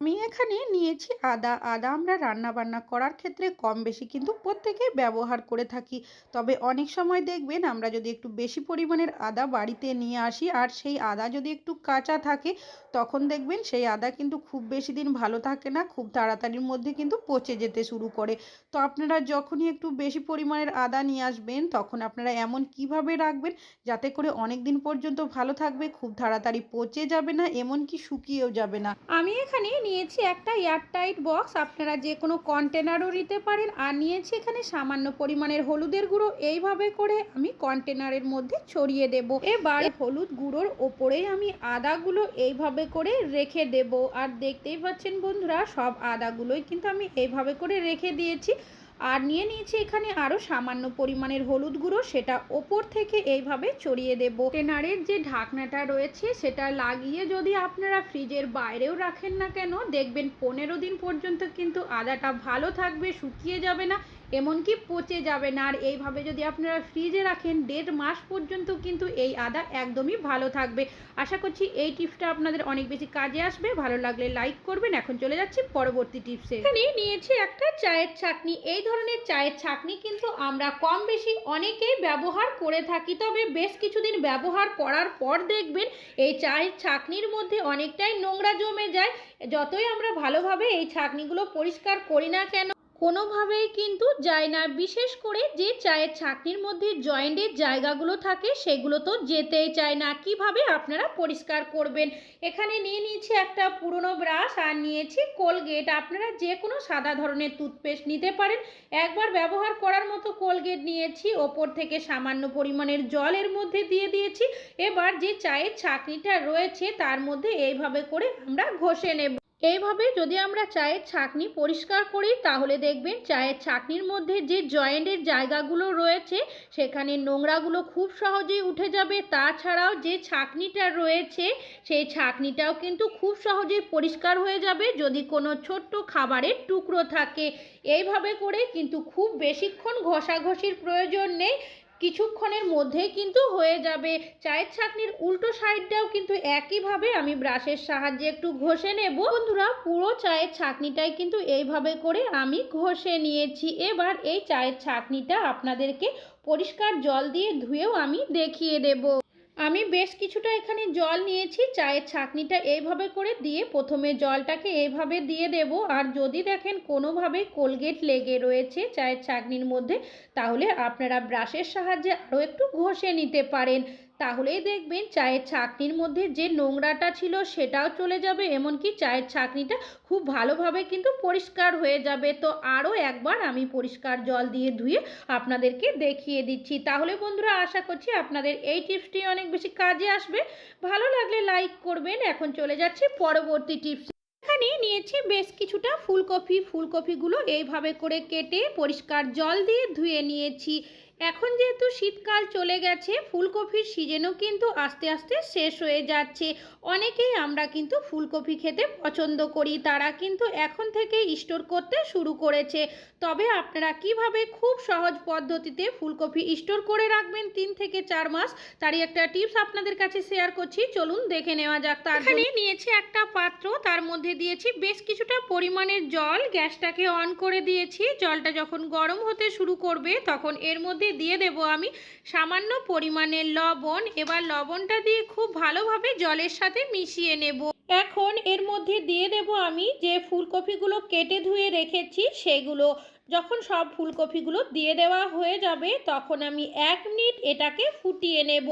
আমি এখানে নিয়েছি আদা। আদা আমরা রান্না বান্না করার ক্ষেত্রে কম বেশি কিন্তু প্রত্যেকে ব্যবহার করে থাকি। তবে অনেক সময় দেখবেন আমরা যদি একটু বেশি পরিমাণের আদা বাড়িতে নিয়ে আসি আর সেই আদা যদি একটু কাঁচা থাকে, তখন দেখবেন সেই আদা কিন্তু খুব বেশি দিন ভালো থাকে না, খুব তাড়াতাড়ির মধ্যে কিন্তু পচে যেতে শুরু করে। তো আপনারা যখনই একটু বেশি পরিমাণের আদা নিয়ে আসবেন, তখন আপনারা এমন কীভাবে রাখবেন যাতে করে অনেক দিন পর্যন্ত ভালো থাকবে, খুব তাড়াতাড়ি পচে যাবে না, এমনকি শুকিয়েও যাবে না? আমি এখানে নিয়েছি একটা এয়ারটাইট বক্স। আপনারা যে কোনো কন্টেনারও নিতে পারেন। আর নিয়েছি এখানে সামান্য পরিমাণের হলুদের গুঁড়ো। এইভাবে করে আমি কন্টেনারের মধ্যে ছড়িয়ে দেব। এবার হলুদ গুঁড়োর ওপরেই আমি আদাগুলো এইভাবে করে রেখে দেব। আর দেখতেই পাচ্ছেন বন্ধুরা, সব আদাগুলোই কিন্তু আমি এইভাবে করে রেখে দিয়েছি। আর নিয়ে নিয়েছি এখানে আরও সামান্য পরিমাণের হলুদ গুঁড়ো, সেটা ওপর থেকে এইভাবে ছড়িয়ে দেব। টেনারের যে ঢাকনাটা রয়েছে, সেটা লাগিয়ে যদি আপনারা ফ্রিজের বাইরেও রাখেন না কেন, দেখবেন পনেরো দিন পর্যন্ত কিন্তু আদাটা ভালো থাকবে, শুকিয়ে যাবে না। এমনকি পচে যাবে না। আর এইভাবে যদি আপনারা ফ্রিজে রাখেন, দেড় মাস পর্যন্ত কিন্তু এই আদা একদমই ভালো থাকবে। আশা করছি এই টিপসটা আপনাদের অনেক বেশি কাজে আসবে। ভালো লাগলে লাইক করবেন। এখন চলে যাচ্ছি পরবর্তী টিপসে। এখানে নিয়েছি একটা চায়ের ছাকনি এই ধরনের চায়ের ছাকনি কিন্তু আমরা কম বেশি অনেকেই ব্যবহার করে থাকি। তবে বেশ কিছুদিন ব্যবহার করার পর দেখবেন এই চায়ের ছাকনির মধ্যে অনেকটাই নোংরা জমে যায়। যতই আমরা ভালোভাবে এই ছাকনিগুলো পরিষ্কার করি না কেন কোনোভাবেই কিন্তু যায় না। বিশেষ করে যে চায়ের ছাকনির মধ্যে জয়েন্টের জায়গাগুলো থাকে, সেগুলো তো যেতেই চায় না। কীভাবে আপনারা পরিষ্কার করবেন? এখানে নিয়ে নিয়েছি একটা পুরনো ব্রাশ আর নিয়েছি কোলগেট। আপনারা যে কোনো সাদা ধরনের টুথপেস্ট নিতে পারেন। একবার ব্যবহার করার মতো কোলগেট নিয়েছি। ওপর থেকে সামান্য পরিমাণের জলের মধ্যে দিয়ে দিয়েছি। এবার যে চায়ের ছাকনিটা রয়েছে, তার মধ্যে এইভাবে করে আমরা ঘষে নেব। এইভাবে যদি আমরা চায়ের ছাকনি পরিষ্কার করি, তাহলে দেখবেন চায়ের ছাকনির মধ্যে যে জয়েন্টের জায়গাগুলো রয়েছে, সেখানে নোংরাগুলো খুব সহজেই উঠে যাবে। তাছাড়াও যে ছাকনিটা রয়েছে, সেই ছাকনিটাও কিন্তু খুব সহজেই পরিষ্কার হয়ে যাবে যদি কোনো ছোট্ট খাবারের টুকরো থাকে। এইভাবে করে কিন্তু খুব বেশিক্ষণ ঘষাঘষির প্রয়োজন নেই। কিছুক্ষণের মধ্যেই কিন্তু হয়ে যাবে। চায়ের ছাকনির উল্টো সাইডটাও কিন্তু একইভাবে আমি ব্রাশের সাহায্যে একটু ঘষে নেব। বন্ধুরা, পুরো চায়ের ছাকনিটাই কিন্তু এইভাবে করে আমি ঘষে নিয়েছি। এবার এই চায়ের ছাকনিটা আপনাদেরকে পরিষ্কার জল দিয়ে ধুয়েও আমি দেখিয়ে দেব। আমি বেশ কিছুটা এখানে জল নিয়েছি, চায়ের ছাকনিটা এইভাবে করে দিয়ে প্রথমে জলটাকে এইভাবে দিয়ে দেব। আর যদি দেখেন কোনোভাবে কোলগেট লেগে রয়েছে চায়ের ছাকনির মধ্যে, তাহলে আপনারা ব্রাশের সাহায্যে আরও একটু ঘষে নিতে পারেন। তাহলেই দেখবেন চায়ের ছাকনির মধ্যে যে নোংরাটা ছিল সেটাও চলে যাবে, এমনকি চায়ের ছাকনিটা খুব ভালোভাবে কিন্তু পরিষ্কার হয়ে যাবে। তো আরও একবার আমি পরিষ্কার জল দিয়ে ধুয়ে আপনাদেরকে দেখিয়ে দিচ্ছি। তাহলে বন্ধুরা, আশা করছি আপনাদের এই টিপসটি অনেক বেশি কাজে আসবে। ভালো লাগলে লাইক করবেন। এখন চলে যাচ্ছি পরবর্তী টিপস। এখানে নিয়েছি বেশ কিছুটা ফুলকপি। ফুলকপিগুলো এইভাবে করে কেটে পরিষ্কার জল দিয়ে ধুয়ে নিয়েছি। এখন যেহেতু শীতকাল চলে গেছে, ফুলকপির সিজনও কিন্তু আস্তে আস্তে শেষ হয়ে যাচ্ছে। অনেকেই আমরা কিন্তু ফুলকপি খেতে পছন্দ করি, তারা কিন্তু এখন থেকে স্টোর করতে শুরু করেছে। তবে আপনারা কীভাবে খুব সহজ পদ্ধতিতে ফুলকপি স্টোর করে রাখবেন তিন থেকে চার মাস, তারই একটা টিপস আপনাদের কাছে শেয়ার করছি। চলুন দেখে নেওয়া যাক। তার এখানে নিয়েছি একটা পাত্র, তার মধ্যে দিয়েছি বেশ কিছুটা পরিমাণের জল। গ্যাসটাকে অন করে দিয়েছি। জলটা যখন গরম হতে শুরু করবে, তখন এর মধ্যে দিয়ে দেব আমি। সামান্য পরিমাণের লবণ, এবার লবণটা দিয়ে খুব ভালোভাবে জলের সাথে মিশিয়ে নেব। এখন এর মধ্যে দিয়ে দেব আমি যে ফুলকপিগুলো কেটে ধুয়ে রেখেছি সেগুলো। যখন সব ফুলকপিগুলো দিয়ে দেওয়া হয়ে যাবে, তখন আমি এক মিনিট এটাকে ফুটিয়ে নেব।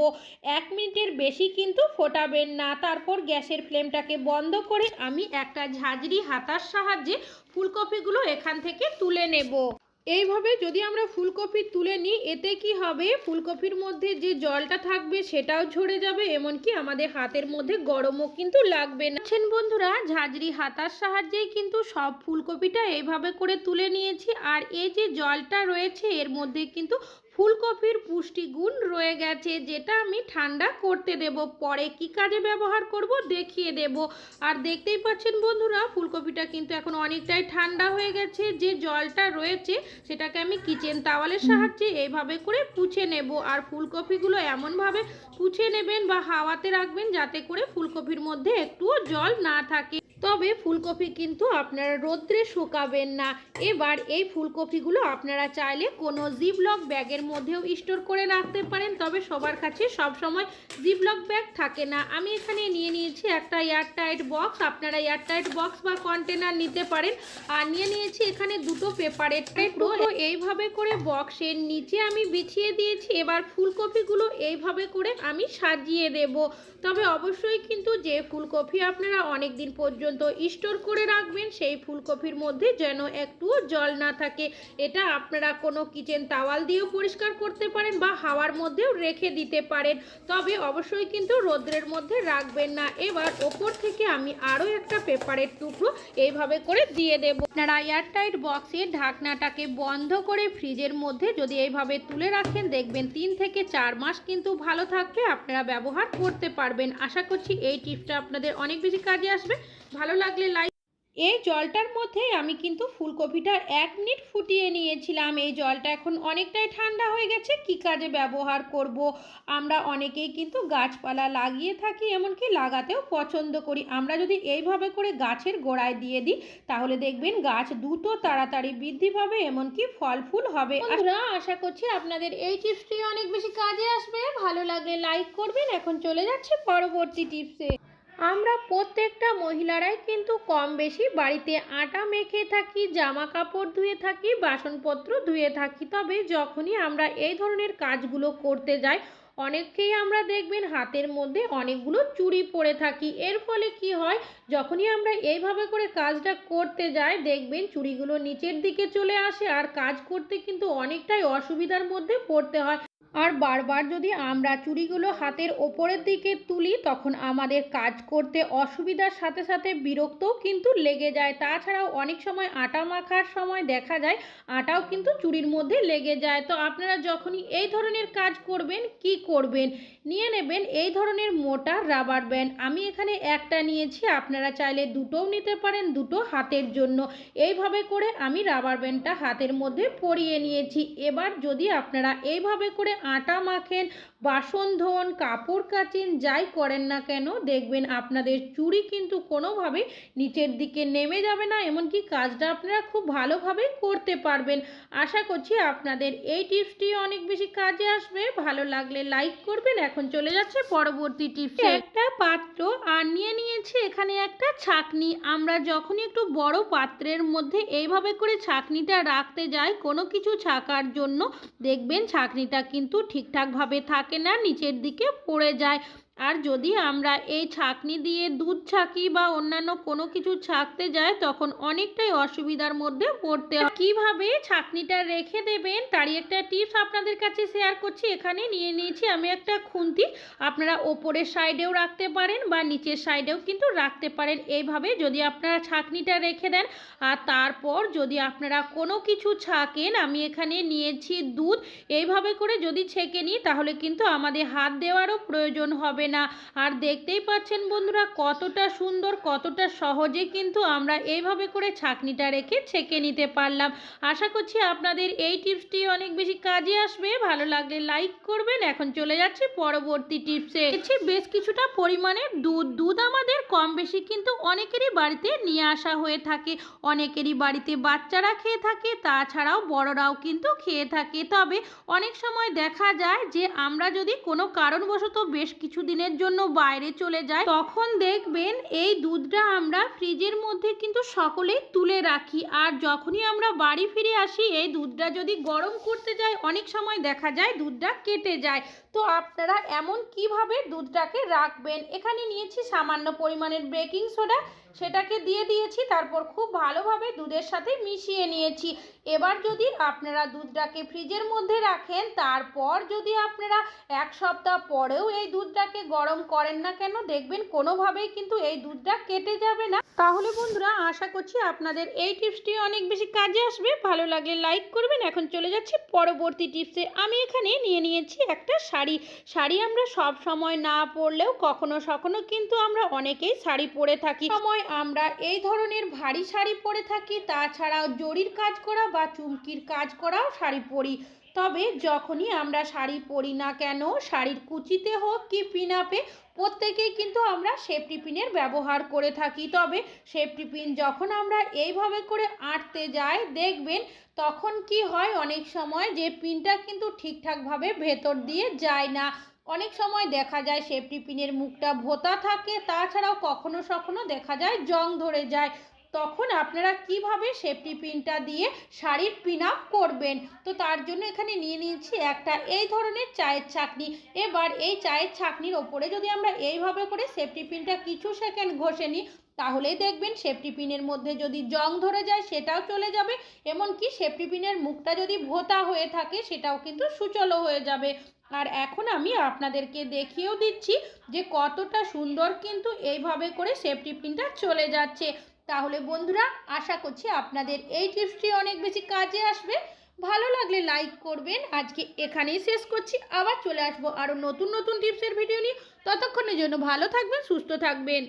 এক মিনিটের বেশি কিন্তু ফোটাবেন না। তারপর গ্যাসের ফ্লেমটাকে বন্ধ করে আমি একটা ঝাঁঝরি হাতার সাহায্যে ফুলকপিগুলো এখান থেকে তুলে নেব। এইভাবে যদি আমরা ফুলকপি তুলে নিই, এতে কি হবে? ফুলকপির মধ্যে যে জলটা থাকবে সেটাও ঝরে যাবে, এমনকি আমাদের হাতের মধ্যে গরমও কিন্তু লাগবে না। আছেন বন্ধুরা, ঝাঁঝরি হাতার সাহায্যেই কিন্তু সব ফুলকপিটা এইভাবে করে তুলে নিয়েছি। আর এই যে জলটা রয়েছে, এর মধ্যে কিন্তু ফুলকপির পুষ্টিগুণ রয়ে গেছে যেটা আমি ঠান্ডা করতে দেব। পরে কি কাজে ব্যবহার করব দেখিয়ে দেব। আর দেখতেই পাচ্ছেন বন্ধুরা ফুলকপিটা কিন্তু এখন অনেকটাই ঠান্ডা হয়ে গেছে। যে জলটা রয়েছে সেটাকে আমি কিচেন তাওয়ালের সাহায্যে এইভাবে করে পুছে নেব। আর ফুলকপিগুলো এমনভাবে পুছে নেবেন বা হাওয়াতে রাখবেন যাতে করে ফুলকপির মধ্যে একটুও জল না থাকে। তবে ফুলকপি কিন্তু আপনারা রোদ্রে শুকাবেন না। এবার এই ফুলকপিগুলো আপনারা চাইলে কোনো জিপলক ব্যাগের মধ্যেও স্টোর করে রাখতে পারেন, তবে সবার কাছে সব সময় জিপলক ব্যাগ থাকে না। আমি এখানে নিয়ে নিয়েছি একটা এয়ারটাইট বক্স আপনারা এয়ারটাইট বক্স বা কন্টেনার নিতে পারেন। আর নিয়ে নিয়েছি এখানে দুটো পেপারের টুকরো এইভাবে করে বক্সের নিচে আমি বিছিয়ে দিয়েছি, এবার ফুলকপিগুলো এইভাবে করে আমি সাজিয়ে দেব। তবে অবশ্যই কিন্তু যে ফুলকপি আপনারা অনেক দিন পর্যন্ত স্টোর করে রাখবেন, সেই ফুলকপির মধ্যে যেন একটুও জল না থাকে। এটা আপনারা কোনো কিচেন তাওয়াল দিয়েও পরিষ্কার করতে পারেন বা হাওয়ার মধ্যেও রেখে দিতে পারেন। তবে অবশ্যই কিন্তু রোদ্রের মধ্যে রাখবেন না। এবার ওপর থেকে আমি আরও একটা পেপারের টুকরো এইভাবে করে দিয়ে দেবো। আপনারা এয়ারটাইট বক্সে ঢাকনাটাকে বন্ধ করে ফ্রিজের মধ্যে যদি এইভাবে তুলে রাখেন, দেখবেন তিন থেকে চার মাস কিন্তু ভালো থাকবে, আপনারা ব্যবহার করতে পারবেন। আশা করছি এই টিপসটা আপনাদের অনেক বেশি কাজে আসবে। ভালো লাগলে লাইক এই জলটার মধ্যে আমি কিন্তু ফুলকপিটা এক মিনিট ফুটিয়ে নিয়েছিলাম। এই জলটা এখন অনেকটাই ঠান্ডা হয়ে গেছে, কি কাজে ব্যবহার করব? আমরা অনেকেই কিন্তু গাছপালা লাগিয়ে থাকি, এমনকি লাগাতেও পছন্দ করি। আমরা যদি এইভাবে করে গাছের গোড়ায় দিয়ে দিই, তাহলে দেখবেন গাছ দ্রুত তাড়াতাড়ি বৃদ্ধি পাবে, এমনকি ফল ফুল হবে। বন্ধুরা, আশা করছি আপনাদের এই টিপসটি অনেক বেশি কাজে আসবে। ভালো লাগলে লাইক করবেন। এখন চলে যাচ্ছে পরবর্তী টিপসে। আমরা প্রত্যেকটা মহিলারাই কিন্তু কম বেশি বাড়িতে আটা মেখে থাকি জামা কাপড় ধুয়ে থাকি, বাসনপত্র ধুয়ে থাকি। তবে যখনই আমরা এই ধরনের কাজগুলো করতে যাই, অনেককেই আমরা দেখবেন হাতের মধ্যে অনেকগুলো চুড়ি পরে থাকি। এর ফলে কি হয়, যখনই আমরা এইভাবে করে কাজটা করতে যাই, দেখবেন চুড়িগুলো নিচের দিকে চলে আসে আর কাজ করতে কিন্তু অনেকটাই অসুবিধার মধ্যে পড়তে হয়। আর বারবার যদি আমরা চুড়িগুলো হাতের ওপরের দিকে তুলি, তখন আমাদের কাজ করতে অসুবিধার সাথে সাথে বিরক্তও কিন্তু লেগে যায়। তাছাড়াও অনেক সময় আটা মাখার সময় দেখা যায়, আটাও কিন্তু চুড়ির মধ্যে লেগে যায়। তো আপনারা যখনই এই ধরনের কাজ করবেন, কি করবেন? নিয়ে নেবেন এই ধরনের মোটা রাবার ব্যান্ড। আমি এখানে একটা নিয়েছি, আপনারা চাইলে দুটোও নিতে পারেন, দুটো হাতের জন্য। এইভাবে করে আমি রাবার ব্যান্ডটা হাতের মধ্যে পরিয়ে নিয়েছি। এবার যদি আপনারা এইভাবে করে আটা মাখেন বাসন, ধোন, কাপড় কাচেন, যাই করেন না কেন, দেখবেন আপনাদের চুড়ি কিন্তু কোনোভাবে নিচের দিকে নেমে যাবে না, এমনকি কাজটা আপনারা খুব ভালোভাবে করতে পারবেন। আশা করছি আপনাদের এই টিপসটি অনেক বেশি কাজে আসবে। ভালো লাগলে লাইক করবেন। এখন চলে যাচ্ছে পরবর্তী টিপস। একটা পাত্র আর নিয়ে নিয়েছি, এখানে একটা ছাকনি। আমরা যখনই একটু বড় পাত্রের মধ্যে এইভাবে করে ছাকনিটা রাখতে যাই, কোনো কিছু ছাকার জন্য দেখবেন ছাকনিটা কিন্তু ঠিকঠাকভাবে থাকে। না নিচের দিকে পড়ে যায়। আর যদি আমরা এই ছাকনি দিয়ে দুধ ছাকি বা অন্যান্য কোনো কিছু ছাকতে যাই, তখন অনেকটাই অসুবিধার মধ্যে পড়তে হয়। কীভাবে ছাকনিটা রেখে দেবেন, তারই একটা টিপস আপনাদের কাছে শেয়ার করছি। এখানে নিয়ে নিয়েছি আমি একটা খুন্তি। আপনারা ওপরের সাইডেও রাখতে পারেন বা নিচের সাইডেও কিন্তু রাখতে পারেন। এইভাবে যদি আপনারা ছাকনিটা রেখে দেন, আর তারপর যদি আপনারা কোনো কিছু ছাকেন, আমি এখানে নিয়েছি দুধ। এইভাবে করে যদি ছেঁকে নিই, তাহলে কিন্তু আমাদের হাত দেওয়ারও প্রয়োজন হবে না। আর দেখতেই পাচ্ছেন বন্ধুরা, কতটা সুন্দর, কতটা সহজে কিন্তু আমরা এইভাবে করে ছাকনিটা রেখে ছেঁকে নিতে পারলাম। আশা করছি আপনাদের এই টিপসটি অনেক বেশি কাজে আসবে। ভালো লাগলে লাইক করবেন। এখন চলে যাচ্ছে পরবর্তী টিপসে। বেশ কিছুটা পরিমাণের দুধ। দুধ আমাদের কম বেশি কিন্তু অনেকেরই বাড়িতে নিয়ে আসা হয়ে থাকে। অনেকেরই বাড়িতে বাচ্চারা খেয়ে থাকে, তাছাড়াও বড়রাও কিন্তু খেয়ে থাকে। তবে অনেক সময় দেখা যায় যে আমরা যদি কোনো কারণবশত বেশ কিছু দিনের জন্য বাইরে চলে যায়, তখন দেখবেন এই দুধটা আমরা ফ্রিজের মধ্যে কিন্তু সকলেই তুলে রাখি। আর যখনই আমরা বাড়ি ফিরে আসি, এই দুধটা যদি গরম করতে যাই, অনেক সময় দেখা যায় দুধটা কেটে যায়। তো আপনারা এমন কীভাবে দুধটাকে রাখবেন? এখানে নিয়েছি সামান্য পরিমাণের বেকিং সোডা। সেটাকে দিয়ে দিয়েছি, তারপর খুব ভালোভাবে দুধের সাথে মিশিয়ে নিয়েছি। এবার যদি আপনারা দুধটাকে ফ্রিজের মধ্যে রাখেন, তারপর যদি আপনারা এক সপ্তাহ পরেও এই দুধটাকে গরম করেন না কেন, দেখবেন কোনোভাবেই কিন্তু এই দুধটা কেটে যাবে না। তাহলে বন্ধুরা, আশা করছি আপনাদের এই টিপসটি অনেক বেশি কাজে আসবে। ভালো লাগলে লাইক করবেন। এখন চলে যাচ্ছি পরবর্তী টিপসে। আমি এখানে নিয়ে নিয়েছি একটা শাড়ি। শাড়ি আমরা সব সময় না পরলেও কখনো সখনো কিন্তু আমরা অনেকেই শাড়ি পরে থাকি। সময় আমরা এই ধরনের ভারী শাড়ি পরে থাকি। তাছাড়াও জরির কাজ করা বা চুমকির কাজ করাও শাড়ি পরি। তবে যখনই আমরা শাড়ি পরি না কেন, শাড়ির কুচিতে হোক কি পিন আপে প্রত্যেকেই কিন্তু আমরা সেফটি পিনের ব্যবহার করে থাকি। তবে সেফটি পিন যখন আমরা এইভাবে করে আঁটতে যাই, দেখবেন তখন কি হয় অনেক সময় যে পিনটা কিন্তু ঠিকঠাকভাবে ভেতর দিয়ে যায় না। অনেক সময় দেখা যায় সেফটি পিনের মুখটা ভোতা থাকে, তাছাড়াও কখনো সখনো দেখা যায় জং ধরে যায়। তখন আপনারা কীভাবে সেফটি পিনটা দিয়ে শাড়ির পিন আপ করবেন? তো তার জন্য এখানে নিয়ে নিয়েছি একটা এই ধরনের চায়ের ছাকনি এবার এই চায়ের ছাকনির ওপরে যদি আমরা এইভাবে করে সেফটি পিনটা কিছু সেকেন্ড ঘষে নিই, তাহলেই দেখবেন সেফটি পিনের মধ্যে যদি জং ধরে যায়, সেটাও চলে যাবে। এমনকি সেফটি পিনের মুখটা যদি ভোতা হয়ে থাকে, সেটাও কিন্তু সুচলো হয়ে যাবে। আর এখন আমি আপনাদেরকে দেখিয়েও দিচ্ছি যে কতটা সুন্দর কিন্তু এইভাবে করে সেফটি পিনটা চলে যাচ্ছে। তাহলে বন্ধুরা, আশা করছি আপনাদের এই টিপসটি অনেক বেশি কাজে আসবে। ভালো লাগলে লাইক করবেন। আজকে এখানেই শেষ করছি। আবার চলে আসব আরও নতুন নতুন টিপসের ভিডিও নিয়ে। ততক্ষণের জন্য ভালো থাকবেন, সুস্থ থাকবেন।